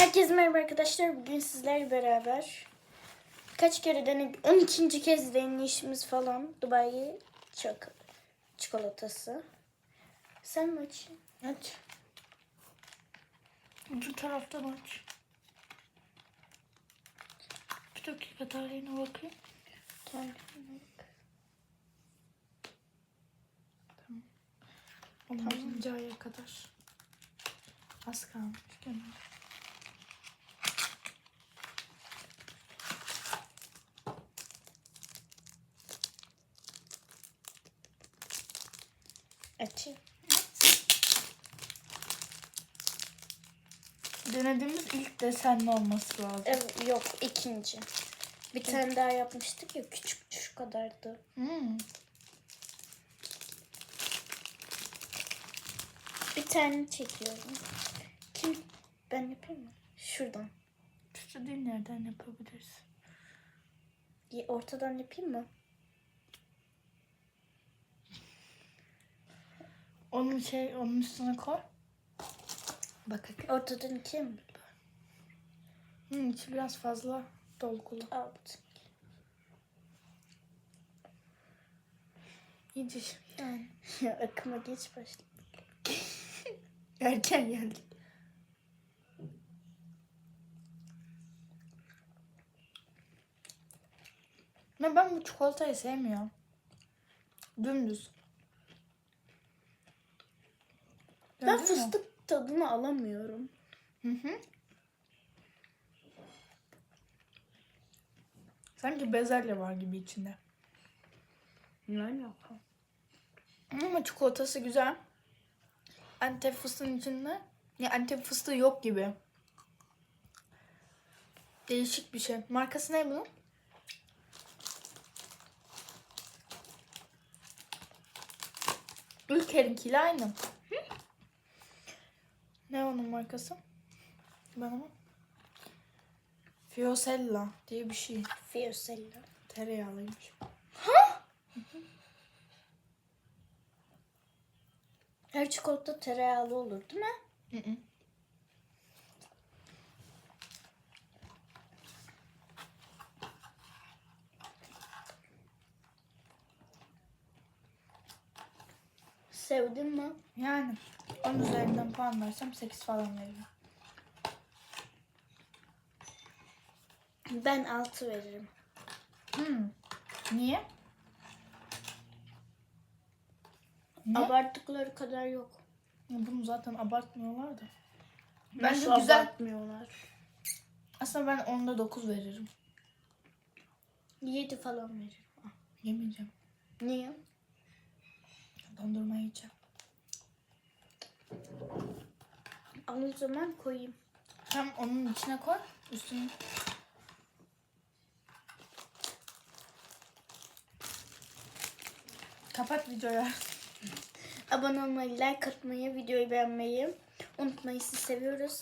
Herkese merhaba arkadaşlar. Bugün sizlerle beraber kaç kere denedik? 12. kez deneyişimiz falan. Dubai çak çikolatası. Sen mi açayım? Aç. Ucu taraftan aç. Bir dakika tarihine bakayım. Tamam. Tamam. aya kadar. Az kalmış gene. Açayım. Denediğimiz ilk desenli olması lazım. Evet, yok ikinci. Bir tane daha yapmıştık ya küçük şu kadardı. Hmm. Bir tane çekiyorum. Kim? Ben yapayım mı? Şuradan. Şu değil nereden yapabiliriz? Ye- Ortadan yapayım mı? Onun şey onun üstüne koy. Bak. Ortadan ikiye mi? Hmm, içi biraz fazla dolgulu. Alt. İyice yani. Ya akıma geç başladı. Erken geldik. Ben, ben bu çikolatayı sevmiyorum. Dümdüz. Ben mü? fıstık tadını alamıyorum. Hı hı. Sanki bezelye var gibi içinde. Ne alaka? Ama çikolatası güzel. Antep fıstığın içinde. Ya Antep fıstığı yok gibi. Değişik bir şey. Markası ne bunun? Ülker'inkiyle aynı. Markası? Bana mı? Fiosella diye bir şey. Fiosella. Tereyağlıymış. Her çikolata tereyağlı olur değil mi? Hı hı. Sevdin mi? Yani 10 üzerinden puan versem 8 falan veririm. Ben 6 veririm. Hmm. Niye? Niye? Abarttıkları kadar yok. Bunu zaten abartmıyorlar da. Bence Bence güzel. abartmıyorlar. Aslında ben onda 9 veririm. 7 falan veririm. Yemeyeceğim. Niye? Dondurma yiyeceğim. Al o zaman koyayım. Hem onun içine koy. Üstüne. Kapat videoyu. Abone olmayı, like atmayı, videoyu beğenmeyi unutmayın. Sizi seviyoruz.